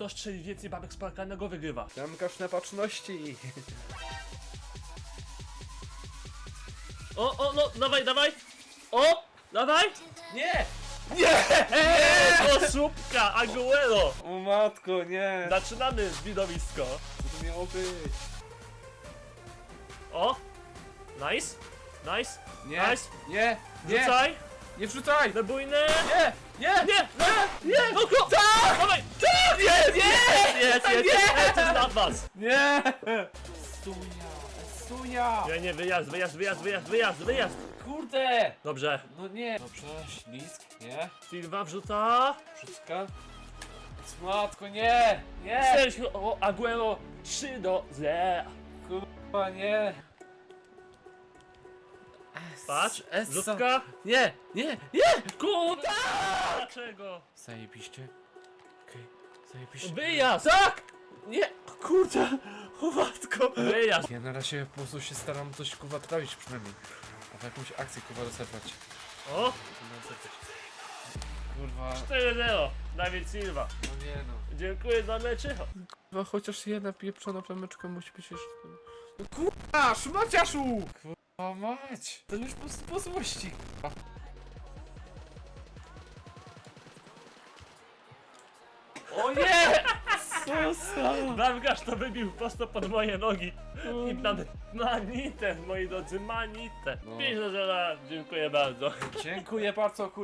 Kto strzeli więcej babek spalkanego wygrywa. Zamkasz na baczności. O, o, no, dawaj, dawaj! O! Dawaj! Nie! Eee, o, słupka, Aguero! O matko, nie! Zaczynamy widowisko. Co to miało być? O! Nice! Nice! Nie! Nice! Nie! Nie! Rzucaj! Nie wrzucaj! Debujny! Nie! Nie! Nie! Nie! Nie! No go! Tak! Dawaj! Tak! Nie! Nie! Jest na was! Nie! Sunia! Sunia! Nie, nie, wyjazd, wyjazd, wyjazd, wyjazd, wyjazd, wyjazd! Kurde! Dobrze. No nie! Dobrze, ślizg, nie? Silva wrzuca. Wszystko? Matko, nie! Nie! Sergio o, Aguero 3 do 0. Kurwa, nie! Patrz, Essa. rzutka. Nie! Nie! Nie! Kurwa! Dlaczego? Zajebiście. Okej, zajebiście. Wyjazd! Tak! Nie! Kurde! O matko! Wyjazd! Ja na razie po prostu się staram coś kurwa trafić przynajmniej. A w jakąś akcję kurwa rozebrać. O! Kurwa, 4-0. Dawid Silva. no nie no. Dziękuję za meczycho. Kurwa, chociaż jedna pieprzona plemeczka musi być jeszcze... No kurwa, szmaciaszu! Kurwa mać! To już po, po złości. kurwa. O nie! Sosa! Bramkarz to wybił prosto pod moje nogi. I na, na nitę, moi drodzy, manitę. No. 5 do 0. Dziękuję bardzo. Dziękuję bardzo, kurwa.